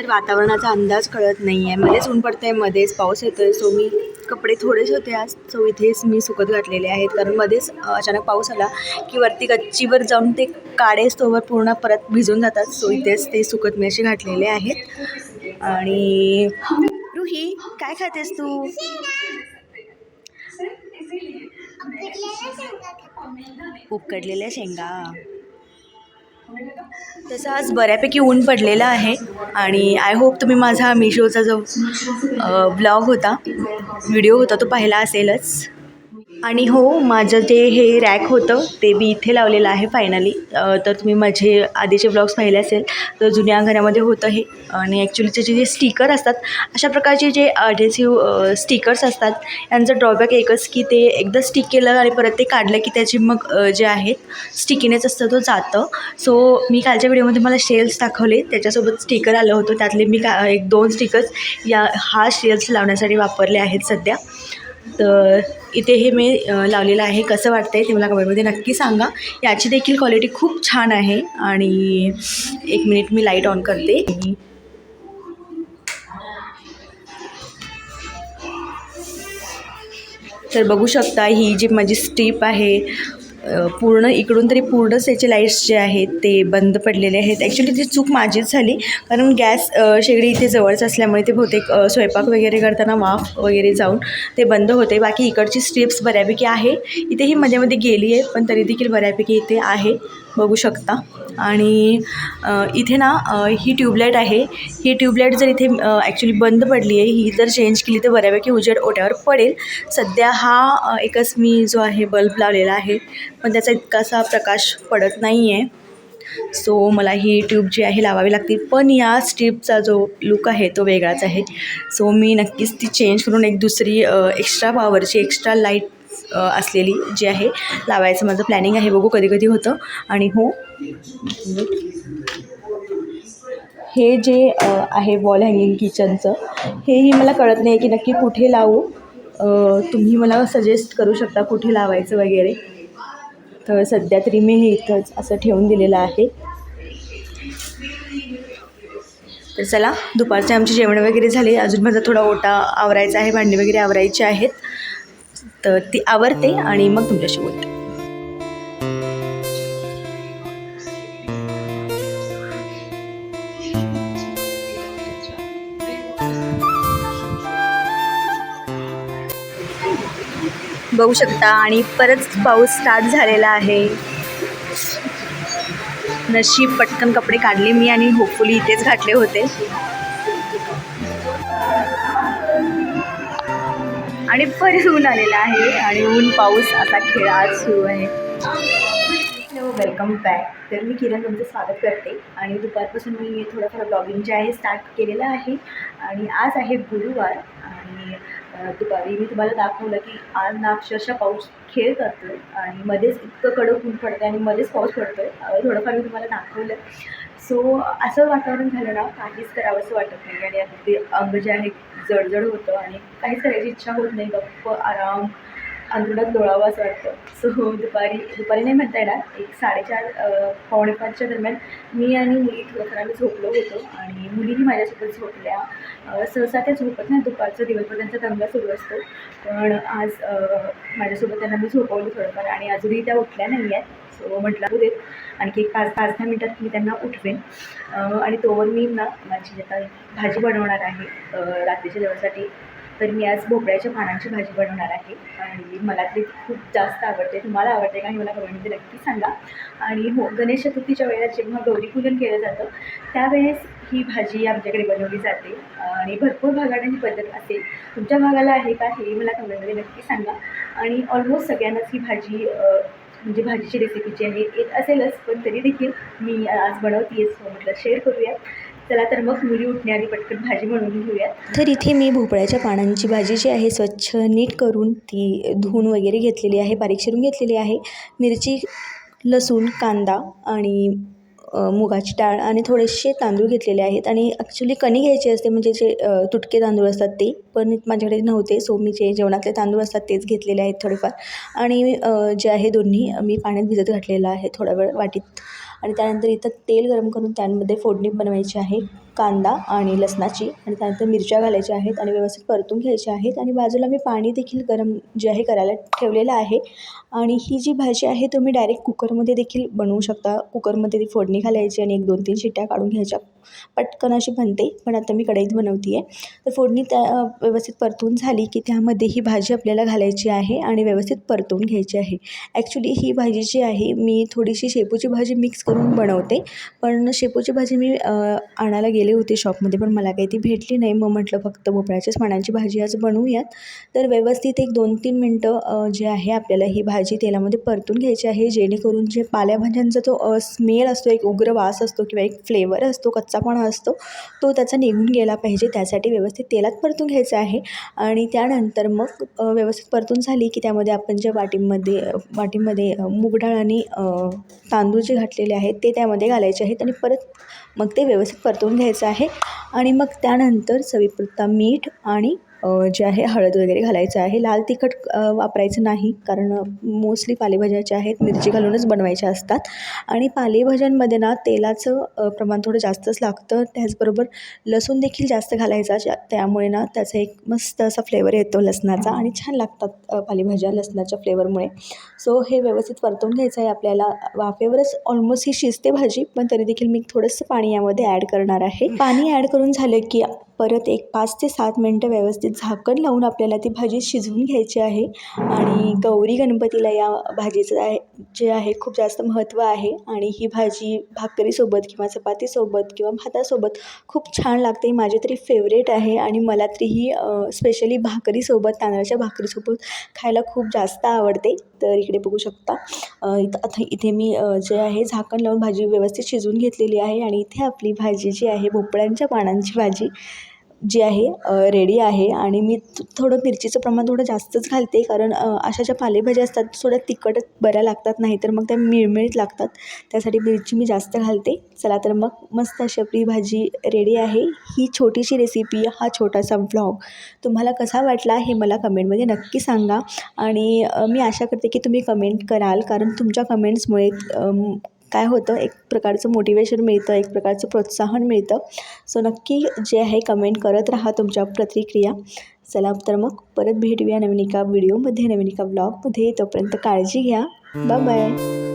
तर वातावरणाचा अंदाज कळत नाही आहे मध्येच ऊन पडतं आहे मध्येच पाऊस येतो आहे सो मी कपडे थोडेच होते आज. सो इथेच मी सुकत घातलेले आहेत. कारण मध्येच अचानक पाऊस आला की वरती गच्चीवर जाऊन ते काडे तोवर पूर्ण परत भिजून जातात. सो इथेच ते सुकत मी असे घातलेले आहेत. आणि रुही काय खातेस तू? उकडलेल्या शेंगा. तसं आज बऱ्यापैकी ऊन पडलेलं आहे आणि आय होप तुम्ही माझा मिशोचा जो ब्लॉग होता व्हिडिओ होता तो पाहिला असेलच. आणि हो माझं जे हे रॅक होतं ते मी इथे लावलेलं आहे फायनली तर तुम्ही माझे आधीचे ब्लॉग्स पाहिले असेल तर जुन्या घरामध्ये होतं हे. आणि ॲक्च्युलीचे जे स्टिकर असतात अशा प्रकारचे जे अडेसिव्ह स्टिकर्स असतात यांचं ड्रॉबॅक एकच की ते एकदा स्टिक केलं आणि परत ते काढलं की त्याची मग जे आहेत स्टिकीनेच असतं तो जातं. सो मी कालच्या व्हिडिओमध्ये मला शेल्स दाखवले त्याच्यासोबत स्टिकर आलं होतं. त्यातले मी का एक दोन स्टिकर्स या हा शेल्स लावण्यासाठी वापरले आहेत सध्या. तर इथे हे मी लावलेलं आहे. कसं वाटतं आहे ते मला कमेंटमध्ये नक्की सांगा. याची देखील क्वालिटी खूप छान आहे आणि एक मिनिट मी लाइट ऑन करते. तर बघू शकता ही जी माझी स्ट्रीप आहे पूर्ण इकडून तरी पूर्णच त्याचे लाईट्स जे आहेत ते बंद पडलेले आहेत. ॲक्च्युली ती चूक माझीच झाली. कारण गॅस शेगडी इथे जवळच असल्यामुळे ते बहुतेक स्वयंपाक वगैरे करताना वाफ वगैरे जाऊन ते बंद होते. बाकी इकडची स्ट्रिप्स बऱ्यापैकी आहे. इथे ही मध्ये मध्ये गेली आहे पण तरी देखील बऱ्यापैकी इथे आहे. बघू शकता. आणि इथे ना ही ट्यूबलाईट आहे. ही ट्यूबलाईट जर इथे ॲक्च्युली बंद पडली आहे ही जर चेंज केली तर बऱ्यापैकी उजेड ओट्यावर पडेल. सध्या हा एकच मी जो आहे बल्ब लावलेला आहे. पण त्याचा इतकासा प्रकाश पडत नाही आहे सो मला ही ट्यूब जी आहे लावावी लागते पण या स्ट्रीपचा जो लुक आहे तो वेगळाच आहे. सो मी नक्कीच ती चेंज करून एक दुसरी एक्स्ट्रा पॉवरची एक्स्ट्रा लाइट असलेली जी आहे लावायचं माझं प्लॅनिंग आहे बघू कधी कधी होतं. आणि हो हे जे आहे वॉल हँगिंग किचनचं हेही मला कळत नाही की नक्की कुठे लावू. तुम्ही मला सजेस्ट करू शकता कुठे लावायचं वगैरे. तर सध्या तरी मी हे इथंच असं ठेवून दिलेलं आहे. तर चला दुपारचे आमचे जेवण वगैरे झाले. अजून माझा थोडा ओटा आवरायचा आहे भांडी वगैरे आवरायची आहेत. तर ती आवरते आणि मग तुमच्याशी बोलते. बघू शकता आणि परत पाऊस स्टार्ट झालेला आहे. नशीब पटकन कपडे काढले मी आणि होपफुली इथेच घातले होते. आणि परत ऊन आलेलं आहे आणि ऊन पाऊस आता खेळ आज सुरू आहे. वेलकम बॅक तर मी किरण तुमचं स्वागत करते. आणि दुपारपासून मी थोडंफार ब्लॉगिंग जे आहे स्टार्ट केलेलं आहे. आणि आज आहे गुरुवार. आणि दुपारी मी तुम्हाला दाखवलं की आज ना अक्षरशः पाऊस खेळ करतो आहे आणि मध्येच इतकं कडक ऊन पडतं आहे आणि मध्येच पाऊस पडतो आहे थोडंफार मी तुम्हाला दाखवलं. सो असं वातावरण झालं ना काहीच करावंसं वाटत नाही. आणि अगदी अंग जे आहे जडजड होतं आणि काहीच करायची इच्छा होत नाही. गप्प आराम अंतरुणात लोळावं असं वाटतं. सो दुपारी दुपारी नाही म्हणता येणार. एक साडेचार पावणेपाचच्या दरम्यान मी आणि मुली थोडंसं आम्ही झोपलो होतो आणि मुलीही माझ्यासोबत झोपल्या. सहसा त्या झोपत नाही दुपारचं दिवसभर त्यांचा दंगा सुरू असतो. पण आज माझ्यासोबत त्यांना मी झोपवलं थोडंफार आणि अजूनही त्या उठल्या नाही आहेत सो म्हटलं देत. आणखी एक पाच पाच दहा मिनटात मी त्यांना उठवेन. आणि तोवर मी ना माझी आता भाजी बनवणार आहे रात्रीच्या जेवणासाठी. तर मी आज भोपळ्याच्या पानांची भाजी बनवणार आहे. आणि मला ते ती खूप जास्त आवडते. तुम्हाला आवडते का हे मला कमेंटमध्ये नक्की सांगा. आणि हो गणेश चतुर्थीच्या वेळेला जेव्हा गौरीपूजन केलं जातं त्यावेळेस ही भाजी आमच्याकडे बनवली जाते. आणि भरपूर भागाने ही पद्धत असेल. तुमच्या भागाला आहे का हे मला कमेंटमध्ये नक्की सांगा. आणि ऑलमोस्ट सगळ्यांनाच ही भाजी म्हणजे भाजीची रेसिपी जी आहे येत असेलच. पण तरी देखील मी आज बनवतीयच हो म्हटलं शेअर करूयात चला तर मग मुली उठण्याआधी पटकन भाजी बनवून घेऊयात. तर इथे मी भोपळ्याच्या पानांची भाजी जी आहे स्वच्छ नीट करून ती धुवून वगैरे घेतलेली आहे बारीक शिरून घेतलेली आहे. मिरची लसूण कांदा आणि मुगाची डाळ आणि थोडेसे तांदूळ घेतलेले आहेत. आणि ॲक्च्युली कणी घ्यायची असते म्हणजे जे तुटके तांदूळ असतात ते पण माझ्याकडे नव्हते सो मी जे जेवणातले तांदूळ असतात तेच घेतलेले आहेत थोडेफार. आणि जे आहे दोन्ही मी पाण्यात भिजत घातलेलं आहे थोडा वेळ वाटीत. आणि त्यानंतर इथं तेल गरम करून त्यामध्ये फोडणी बनवायची आहे. कांदा आणि लसणाची आणि त्यानंतर मिरच्या घालायच्या आहेत आणि व्यवस्थित परतून घ्यायच्या आहेत. आणि बाजूला मी पाणी देखील गरम जे आहे करायला ठेवलेलं आहे. आणि ही जी भाजी आहे तुम्ही डायरेक्ट कुकरमध्ये देखील बनवू शकता. कुकरमध्ये ती फोडणी घालायची आणि एक दोन तीन शिट्ट्या काढून घ्यायच्या. पटकन अशी बनते पण आता मी कढईत बनवते आहे तर फोडणी त्या व्यवस्थित परतून झाली की त्यामध्ये ही भाजी आपल्याला घालायची आहे आणि व्यवस्थित परतून घ्यायची आहे. ॲक्च्युली ही भाजी जी आहे मी थोडीशी शेपूची भाजी मिक्स करून बनवते. पण शेपूची भाजी मी आणायला गेले होते शॉपमध्ये पण मला काही ती भेटली नाही. मग म्हटलं फक्त भोपळ्याच्याच पानांची भाजी आज बनवूयात. तर व्यवस्थित एक दोन तीन मिनटं जे आहे आपल्याला ही भाजी तेलामध्ये परतून घ्यायची आहे जेणेकरून जे पालेभाज्यांचा तो स्मेल असतो एक उग्र वास असतो किंवा एक फ्लेवर असतो कच्चापणा असतो तो त्याचा निघून गेला पाहिजे. त्यासाठी व्यवस्थित तेलात परतून घ्यायचं आहे. आणि त्यानंतर मग व्यवस्थित परतून झाली की त्यामध्ये आपण ज्या वाटीमध्ये वाटीमध्ये अ, मूग डाळ आणि तांदूळ जे घातलेले आहेत ते त्यामध्ये घालायचे आहेत आणि परत मग ते व्यवस्थित परतून घ्यायचं आहे. आणि मग त्यानंतर चवीपुरता मीठ आणि जे आहे हळद वगैरे घालायचं आहे. लाल तिखट वापरायचं नाही कारण मोस्टली पालेभाज्या ज्या आहेत मिरची घालूनच बनवायच्या असतात. आणि पालेभाज्यांमध्ये ना तेलाचं प्रमाण थोडं जास्तच लागतं. त्याचबरोबर लसूण देखील जास्त घालायचा ज्या त्यामुळे ना त्याचा एक मस्त असा फ्लेवर येतो लसणाचा. आणि छान लागतात पालेभाज्या लसणाच्या फ्लेवरमुळे सो हे व्यवस्थित परतून घ्यायचं आहे आपल्याला. वाफेवरच ऑलमोस्ट ही शिजते भाजी पण तरी देखील मी थोडंसं पाणी यामध्ये ॲड करणार आहे. पाणी ॲड करून झालं की परत एक पाच ते सात मिनटं व्यवस्थित झाकण लावून आपल्याला ती भाजी शिजवून घ्यायची आहे. आणि गौरी गणपतीला या भाजीचं आहे जे आहे खूप जास्त महत्त्व आहे. आणि ही भाजी भाकरीसोबत किंवा चपातीसोबत किंवा भातासोबत खूप छान लागते. माझी तरी फेवरेट आहे. आणि मला तरी ही स्पेशली भाकरीसोबत तांदळाच्या भाकरीसोबत खायला खूप जास्त आवडते. तर इकडे बघू शकता. इथं आता इथे मी जे आहे झाकण लावून भाजी व्यवस्थित शिजवून घेतलेली आहे. आणि इथे आपली भाजी जी आहे भोपळ्यांच्या पानांची भाजी. जी आहे रेडी आहे आणि मी थोडं मिरचीचं प्रमाण थोडं जास्तच घालते कारण अशा ज्या पालेभाज्या असतात थोड्या तिखट बऱ्या लागतात नाही तर मग त्या मिळमिळीत लागतात. त्यासाठी मिरची मी जास्त घालते. चला तर मग मस्त अशी आपली भाजी रेडी आहे. ही छोटीशी रेसिपी हा छोटासा व्लॉग तुम्हाला कसा वाटला हे मला कमेंटमध्ये नक्की सांगा. आणि मी आशा करते की तुम्ही कमेंट कराल कारण तुमच्या कमेंट्समुळे काय होतं एक प्रकारचं मोटिवेशन मिळतं एक प्रकारचं प्रोत्साहन मिळतं. सो नक्की जे आहे कमेंट करत राहा तुमच्या प्रतिक्रिया. चला तर मग परत भेटूया नवीन एका व्हिडिओमध्ये नवीन एका ब्लॉगमध्ये तोपर्यंत काळजी घ्या. Bye bye